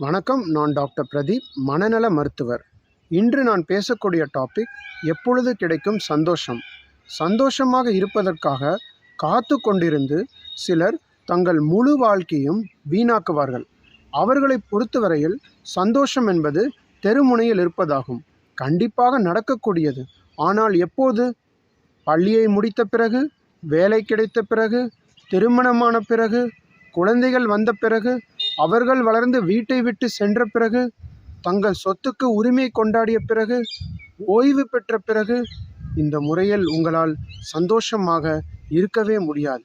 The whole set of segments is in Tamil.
வணக்கம் நான் டாக்டர் பிரதீப் மனநல மருத்துவர். இன்று நான் பேசக்கூடிய டாபிக் எப்பொழுது கிடைக்கும் சந்தோஷம்? சந்தோஷமாக இருப்பதற்காக காத்து கொண்டிருந்து சிலர் தங்கள் முழு வாழ்க்கையும் வீணாக்குவார்கள். அவர்களை பொறுத்தவரையில் சந்தோஷம் என்பது தெருமுனையில் இருப்பதாகும். கண்டிப்பாக நடக்கக்கூடியது. ஆனால் எப்போது? பள்ளியை முடித்த பிறகு வேலை கிடைத்த பிறகு திருமணமான பிறகு குழந்தைகள் வந்த பிறகு அவர்கள் வளர்ந்து வீட்டை விட்டு சென்ற பிறகு தங்கள் சொத்துக்கு உரிமை கொண்டாடிய பிறகு ஓய்வு பெற்ற பிறகு இந்த முறையில் உங்களால் சந்தோஷமாக இருக்கவே முடியாது.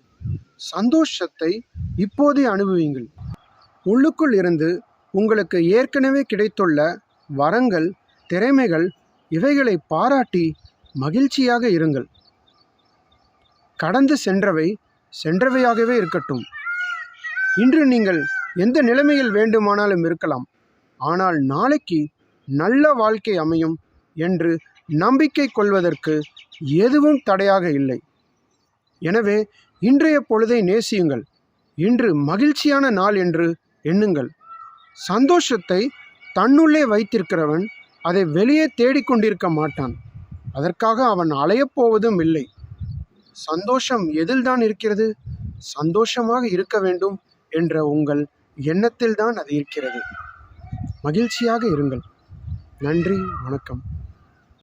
சந்தோஷத்தை இப்போதே அனுபவியுங்கள். உள்ளுக்குள் இருந்து உங்களுக்கு ஏற்கனவே கிடைத்துள்ள வரங்கள் திறமைகள் இவைகளை பாராட்டி மகிழ்ச்சியாக இருங்கள். கடந்து சென்றவை சென்றவையாகவே இருக்கட்டும். இன்று நீங்கள் எந்த நிலைமையில் வேண்டுமானாலும் இருக்கலாம். ஆனால் நாளைக்கு நல்ல வாழ்க்கை அமையும் என்று நம்பிக்கை கொள்வதற்கு எதுவும் தடையாக இல்லை. எனவே இன்றைய பொழுதை நேசியுங்கள். இன்று மகிழ்ச்சியான நாள் என்று எண்ணுங்கள். சந்தோஷத்தை தன்னுள்ளே வைத்திருக்கிறவன் அதை வெளியே தேடிக்கொண்டிருக்க மாட்டான். அதற்காக அவன் அலையப் போவதும் இல்லை. சந்தோஷம் எதில்தான் இருக்கிறது? சந்தோஷமாக இருக்க வேண்டும் என்ற உங்கள் எண்ணத்தில்தான் அது இருக்கிறது. மகிழ்ச்சியாக இருங்கள். நன்றி வணக்கம்.